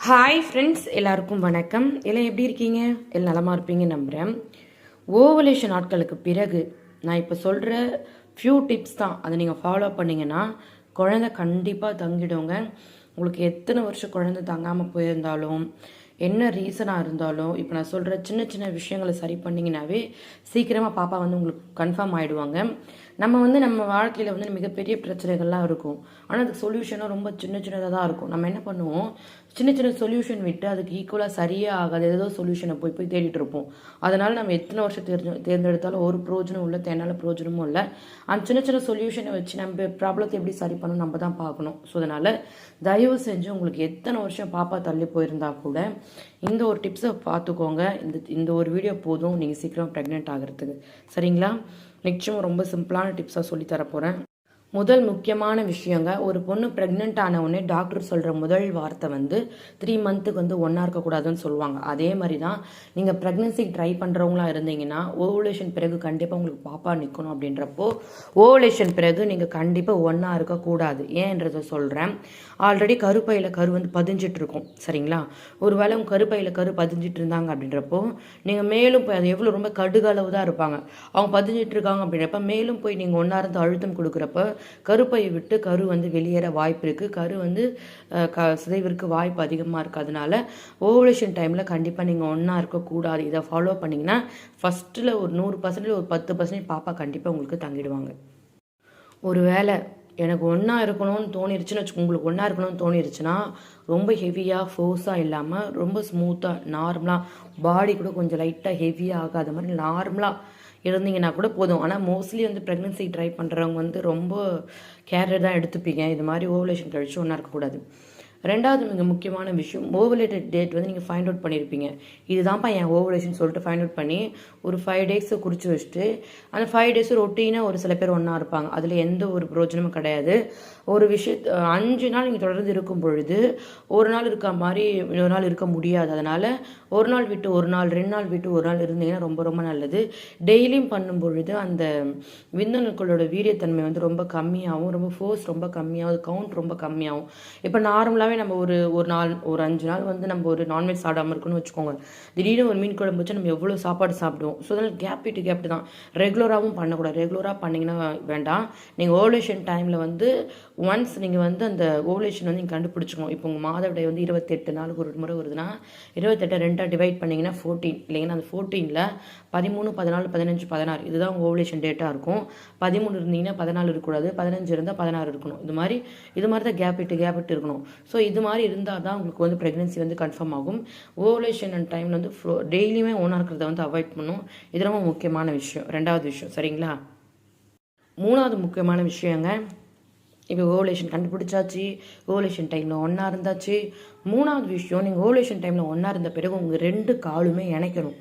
Hi friends எல்லாருக்கும் வணக்கம். எல்லாம் எப்படி இருக்கீங்க? எல்லாம் நலமாக இருப்பீங்க நம்புகிறேன் ஓவலேஷன் நாட்களுக்கு பிறகு நான் இப்போ சொல்கிற ஃபியூ டிப்ஸ் தான். அதை நீங்கள் ஃபாலோ பண்ணிங்கன்னா குழந்தை கண்டிப்பாக தங்கிடுங்க. உங்களுக்கு எத்தனை வருஷம் குழந்தை தங்காமல் போயிருந்தாலும் என்ன ரீசனாக இருந்தாலும் இப்போ நான் சொல்கிற சின்ன சின்ன விஷயங்களை சரி பண்ணிங்கனாவே சீக்கிரமாக பாப்பா வந்து உங்களுக்கு கன்ஃபார்ம் ஆகிடுவாங்க நம்ம வந்து நம்ம வாழ்க்கையில் வந்து மிகப்பெரிய பிரச்சனைகள்லாம் இருக்கும். ஆனால் அதுக்கு சொல்யூஷனும் ரொம்ப சின்ன சின்னதாக தான் இருக்கும். நம்ம என்ன பண்ணுவோம்? சின்ன சின்ன சொல்யூஷன் விட்டு அதுக்கு ஈக்குவலாக சரியே ஆகாது ஏதோ சொல்யூஷனை போய் போய் தேடிட்டு இருப்போம். அதனால் நம்ம எத்தனை வருஷம் தேர்ந்து தேர்ந்தெடுத்தாலும் ஒரு பிரோஜனம் இல்லை தேனால பிரோஜனமும் இல்லை. அந்த சின்ன சின்ன சொல்யூஷனை வச்சு நம்ம ப்ராப்ளத்தை எப்படி சரி பண்ணணும் நம்ம தான் பார்க்கணும். ஸோ அதனால் தயவு செஞ்சு உங்களுக்கு எத்தனை வருஷம் பாப்பா தள்ளி போயிருந்தா கூட இந்த ஒரு டிப்ஸை பார்த்துக்கோங்க. இந்த இந்த ஒரு வீடியோ போதும். நீங்கள் சீக்கிரம் ப்ரெக்னென்ட் ஆகிறதுக்கு. சரிங்களா? நிச்சயம் ரொம்ப சிம்பிளான டிப்ஸாக சொல்லி தர போகிறேன் முதல் முக்கியமான விஷயங்க ஒரு பொண்ணு ப்ரெக்னென்ட் ஆன உடனே டாக்டர் சொல்கிற முதல் வார்த்தை வந்து த்ரீ மந்த்துக்கு வந்து ஒன்றா இருக்கக்கூடாதுன்னு சொல்லுவாங்க. அதே மாதிரி தான் நீங்கள் ப்ரெக்னென்சிக்கு ட்ரை பண்ணுறவங்களா இருந்தீங்கன்னா ஓவலேஷன் பிறகு கண்டிப்பாக உங்களுக்கு பாப்பா நிற்கணும் அப்படின்றப்போ ஓவலேஷன் பிறகு நீங்கள் கண்டிப்பாக ஒன்றா இருக்கக்கூடாது ஏன்றதை சொல்கிறேன் ஆல்ரெடி கருப்பையில் கரு வந்து பதிஞ்சிட்டு இருக்கும் சரிங்களா? ஒரு வேளை உங்கள் கருப்பையில் கரு பதிஞ்சிட்டு இருந்தாங்க அப்படின்றப்போ நீங்கள் மேலும் போய் அது எவ்வளோ ரொம்ப கடுகளவு தான் இருப்பாங்க. அவங்க பதிஞ்சிட்டு இருக்காங்க அப்படின்றப்ப மேலும் போய் நீங்கள் ஒன்றா இருந்து அழுத்தம் கொடுக்குறப்ப கருப்பையை விட்டு கரு வந்து வெளியேற வாய்ப்பு இருக்குது கரு வந்து க சிதைவிற்கு வாய்ப்பு அதிகமாக இருக்கிறதுனால ஓவலேஷன் டைமில் கண்டிப்பாக நீங்கள் ஒன்றா இருக்கக்கூடாது. இதை ஃபாலோ பண்ணிங்கன்னா ஃபஸ்ட்டில் ஒரு நூறு பர்சன்டேஜ் ஒரு பத்து பர்சன்டேஜ் பாப்பா கண்டிப்பாக உங்களுக்கு தங்கிடுவாங்க. ஒரு வேளை எனக்கு ஒன்றா இருக்கணும்னு தோணிருச்சுன்னு வச்சு உங்களுக்கு ஒன்றா இருக்கணும்னு தோணிருச்சுன்னா ரொம்ப ஹெவியாக ஃபோர்ஸாக இல்லாமல் ரொம்ப ஸ்மூத்தாக நார்மலாக பாடி கூட கொஞ்சம் லைட்டாக ஹெவியாக ஆகாத மாதிரி நார்மலாக இருந்தீங்கன்னா கூட போதும். ஆனால் மோஸ்ட்லி வந்து ப்ரெக்னென்சி ட்ரை பண்ணுறவங்க வந்து ரொம்ப கேர் தான் எடுத்துப்பீங்க. இது மாதிரி ஓவலேஷன் கழிச்சு ஒன்றா இருக்கக்கூடாது. ரெண்டாவது மிக முக்கியமான விஷயம் ஓவலேட்டட் டேட் வந்து நீங்கள் ஃபைண்ட் அவுட் பண்ணியிருப்பீங்க இதுதான்ப்பா என் ஓவலேஷன் சொல்லிட்டு ஃபைண்ட் அவுட் பண்ணி ஒரு ஃபைவ் டேஸை குறித்து வச்சுட்டு அந்த ஃபைவ் டேஸ் ரொட்டீனாக ஒரு சில பேர் ஒன்றா இருப்பாங்க. அதில் எந்த ஒரு பிரயோஜனமும் கிடையாது. ஒரு விஷயத்த அஞ்சு நாள் நீங்கள் தொடர்ந்து இருக்கும் பொழுது ஒரு நாள் இருக்க மாதிரி இன்னொரு நாள் இருக்க முடியாது. அதனால் ஒரு நாள் விட்டு ஒரு நாள் ரெண்டு நாள் விட்டு ஒரு நாள் இருந்தீங்கன்னா ரொம்ப ரொம்ப நல்லது. டெய்லியும் பண்ணும் பொழுது அந்த விந்தணுக்களோட வீரியத்தன்மை வந்து ரொம்ப கம்மியாகும் ரொம்ப ஃபோர்ஸ் ரொம்ப கம்மியாகும் கவுண்ட் ரொம்ப கம்மியாகும் இப்போ நார்மலாக ஃபுல்லாகவே நம்ம ஒரு ஒரு நாள் ஒரு அஞ்சு நாள் வந்து நம்ம ஒரு நான்வெஜ் சாப்பிடாமல் இருக்குன்னு வச்சுக்கோங்க. திடீர்னு ஒரு மீன் குழம்பு வச்சு நம்ம எவ்வளோ சாப்பாடு சாப்பிடுவோம். ஸோ அதனால் கேப் விட்டு கேப் தான். ரெகுலராகவும் பண்ணக்கூடாது. ரெகுலராக பண்ணிங்கன்னா வேண்டாம். நீங்கள் ஓவலேஷன் டைமில் வந்து ஒன்ஸ் நீங்கள் வந்து அந்த ஓவலேஷன் வந்து நீங்கள் கண்டுபிடிச்சிக்கணும். இப்போ உங்கள் மாதவிடை வந்து இருபத்தெட்டு நாளுக்கு ஒரு முறை வருதுன்னா இருபத்தெட்டை ரெண்டாக டிவைட் பண்ணிங்கன்னா ஃபோர்டீன் இல்லைங்கன்னா அந்த ஃபோர்டீனில் பதிமூணு பதினாலு பதினஞ்சு பதினாறு. இதுதான் உங்கள் ஓவலேஷன் டேட்டாக இருக்கும். பதிமூணு இருந்தீங்கன்னா பதினாலு இருக்கக்கூடாது. பதினஞ்சு இருந்தால் பதினாறு இருக்கணும். இது மாதிரி இது மாதிரி தான் கேப் விட்டு கேப் விட்டு இருக்கணும். ஸோ இது மாதிரி இருந்தால் தான் உங்களுக்கு வந்து ப்ரெக்னென்சி வந்து கன்ஃபார்ம் ஆகும். ஓவலேஷன் அண்ட் டைமில் வந்து ஃப்ளோ டெய்லியுமே ஓனாக இருக்கிறத வந்து அவாய்ட் பண்ணும். இது ரொம்ப முக்கியமான விஷயம். ரெண்டாவது விஷயம். சரிங்களா? மூணாவது முக்கியமான விஷயங்க இப்போ ஓவலேஷன் கண்டுபிடிச்சாச்சு ஓவலேஷன் டைமில் ஒன்றா இருந்தாச்சு. மூணாவது விஷயம் நீங்கள் ஓவலேஷன் டைமில் ஒன்றா இருந்த பிறகு உங்கள் ரெண்டு காலுமே இணைக்கணும்.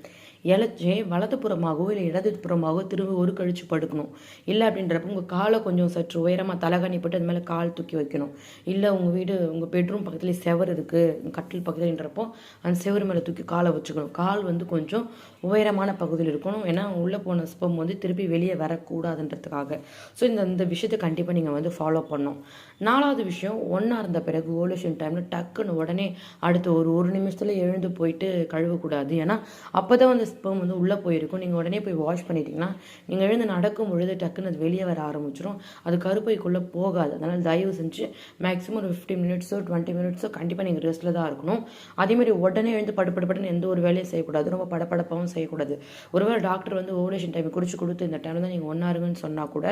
இழைச்சி வலதுபுறமாகவோ இல்லை இடதுபுறமாகவோ திரும்ப ஒரு கழிச்சு படுக்கணும். இல்லை அப்படின்றப்ப உங்கள் காலை கொஞ்சம் சற்று உயரமாக தலகாணி போட்டு அது மேலே கால் தூக்கி வைக்கணும். இல்லை உங்கள் வீடு உங்கள் பெட்ரூம் பக்கத்துலேயே செவர் இருக்குது கட்டில் பக்கத்துலன்றப்போ அந்த செவர் மேலே தூக்கி காலை வச்சுக்கணும். கால் வந்து கொஞ்சம் உயரமான பகுதியில் இருக்கணும். ஏன்னா உள்ளே போன ஸ்பம் வந்து திருப்பி வெளியே வரக்கூடாதுன்றதுக்காக. ஸோ இந்த இந்த விஷயத்தை கண்டிப்பாக நீங்கள் வந்து ஃபாலோ பண்ணணும். நாலாவது விஷயம் ஒன்றா இருந்த பிறகு ஓலேஷன் டைமில் டக்குன்னு உடனே அடுத்த ஒரு ஒரு நிமிஷத்தில் எழுந்து போயிட்டு கழுவக்கூடாது. ஏன்னா அப்போ தான் வந்து ஸ்பெர்ம் வந்து உள்ளே போயிருக்கும். நீங்கள் உடனே போய் வாஷ் பண்ணிட்டீங்கன்னா நீங்கள் எழுந்து நடக்கும் பொழுது டக்குன்னு அது வெளியே வர ஆரம்பிச்சிடும் அது கருப்பைக்குள்ளே போகாது. அதனால் தயவு செஞ்சு மேக்ஸிமம் ஒரு ஃபிஃப்டி மினிட்ஸோ டுவெண்ட்டி மினிட்ஸோ கண்டிப்பாக நீங்கள் ரெஸ்ட்டில் தான் இருக்கணும். அதேமாதிரி உடனே எழுந்து படுபடுப்பட்டுன்னு எந்த ஒரு வேலையும் செய்யக்கூடாது. ரொம்ப படப்படப்பாகவும் செய்யக்கூடாது. ஒருவேளை டாக்டர் வந்து ஓவலேஷன் டைம் குறித்து கொடுத்து இந்த டைமில் தான் நீங்கள் ஒன்றா இருங்கன்னு சொன்னால் கூட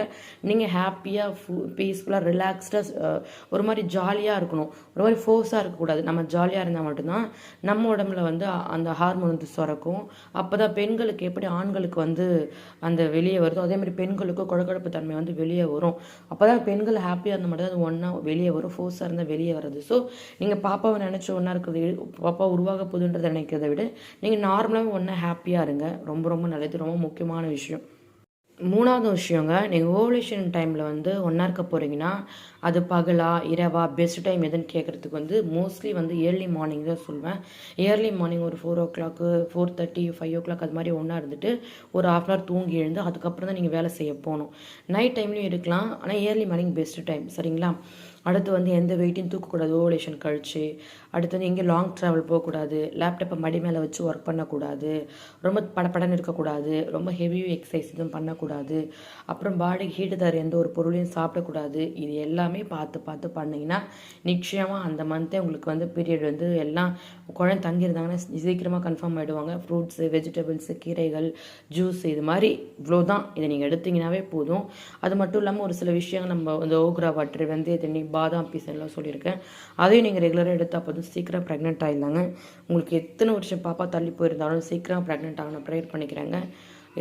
நீங்கள் ஹாப்பியாக ஃபு பீஸ்ஃபுல்லாக ரிலாக்ஸ்டாக ஒரு மாதிரி ஜாலியாக இருக்கணும். ஒரு மாதிரி ஃபோர்ஸாக இருக்கக்கூடாது. நம்ம ஜாலியாக இருந்தால் மட்டும்தான் நம்ம உடம்புல வந்து அந்த ஹார்மோன் வந்து சுரக்கும். அப்போ அப்போ தான் பெண்களுக்கு எப்படி ஆண்களுக்கு வந்து அந்த வெளியே வருதோ அதே மாதிரி பெண்களுக்கு குழக்கழப்பு தன்மை வந்து வெளியே வரும். அப்போ தான் பெண்கள் ஹாப்பியாக இருந்த மட்டும் அது ஒன்றா வெளியே வரும் ஃபோர்ஸாக இருந்தால் வெளியே வருது ஸோ நீங்கள் பாப்பாவை நினச்சி ஒன்றா இருக்கிறது பாப்பா உருவாக போகுதுன்றதை நினைக்கிறத விட நீங்கள் நார்மலாகவே ஒன்றா ஹாப்பியாக இருங்க. ரொம்ப ரொம்ப நல்லது ரொம்ப முக்கியமான விஷயம். மூணாவது விஷயங்க நீங்கள் ஓவலேஷன் டைமில் வந்து ஒன்றா இருக்க போகிறீங்கன்னா அது பகலா இரவா பெஸ்ட் டைம் எதுன்னு கேட்குறதுக்கு வந்து மோஸ்ட்லி வந்து ஏர்லி மார்னிங் தான் சொல்லுவேன் ஏர்லி மார்னிங் ஒரு four o'clock four thirty five o'clock அது மாதிரி ஒன்றா இருந்துட்டு ஒரு ஆஃப் அன் ஹவர் தூங்கி எழுந்து அதுக்கப்புறம் தான் நீங்கள் வேலை செய்ய போகணும். நைட் டைம்லையும் இருக்கலாம் ஆனால் ஏர்லி மார்னிங் பெஸ்ட் டைம் சரிங்களா? அடுத்து வந்து எந்த வெயிட்டையும் தூக்கக்கூடாது ஓவலேஷன் கழிச்சு. அடுத்து வந்து எங்கேயும் லாங் ட்ராவல் போகக்கூடாது லேப்டாப்பை மடி மேலே வச்சு ஒர்க் பண்ணக்கூடாது. ரொம்ப படப்படன்னு இருக்கக்கூடாது. ரொம்ப ஹெவி எக்ஸசைஸ் எதுவும் பண்ணக்கூடாது. அப்புறம் பாடி ஹீட்டு தர எந்த ஒரு பொருளையும் சாப்பிடக்கூடாது. இது எல்லாமே பார்த்து பார்த்து பண்ணிங்கன்னா நிச்சயமாக அந்த மந்த்தே உங்களுக்கு வந்து பீரியட் வந்து எல்லாம் குழந்தை தங்கியிருந்தாங்கன்னா சீக்கிரமாக கன்ஃபார்ம் ஆகிடுவாங்க ஃப்ரூட்ஸு வெஜிடபிள்ஸு கீரைகள் ஜூஸ் இது மாதிரி இவ்வளோ தான் இதை நீங்கள் எடுத்தீங்கன்னாவே போதும். அது மட்டும் இல்லாமல் ஒரு சில விஷயங்கள் நம்ம இந்த ஓக்ரா வாட்டர் வந்து தண்ணி பாதாம் பீஸ் எல்லாம் சொல்லியிருக்கேன். அதையும் நீங்கள் ரெகுலராக எடுத்தால் போதும். சீக்கிரம் ப்ரெக்னென்ட் ஆகிடலாங்க உங்களுக்கு எத்தனை வருஷம் பாப்பா தள்ளி போயிருந்தாலும் சீக்கிரம் ப்ரெக்னென்ட் ஆகணும் ப்ரேயர் பண்ணிக்கிறேங்க.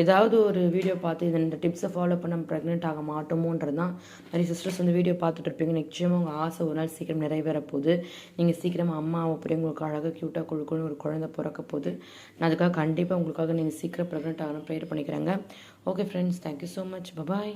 ஏதாவது ஒரு வீடியோ பார்த்து இந்த டிப்ஸை ஃபாலோ பண்ண ப்ரெக்னென்ட் ஆக மாட்டோமோன்றது தான் நிறைய சிஸ்டர்ஸ் வந்து வீடியோ பார்த்துட்டு இருப்பீங்க. நிச்சயமாக உங்கள் ஆசை ஒரு நாள் சீக்கிரம் நிறைவேற போகுது. நீங்கள் சீக்கிரமாக அம்மா அப்படி உங்களுக்கு அழகாக க்யூட்டாக கொழுக்குன்னு ஒரு குழந்தை பிறக்க போகுது. நான் அதுக்காக கண்டிப்பாக உங்களுக்காக நீங்கள் சீக்கிரம் ப்ரெக்னென்ட் ஆகணும் ப்ரேயர் பண்ணிக்கிறேங்க. Okay friends thank you so much bye bye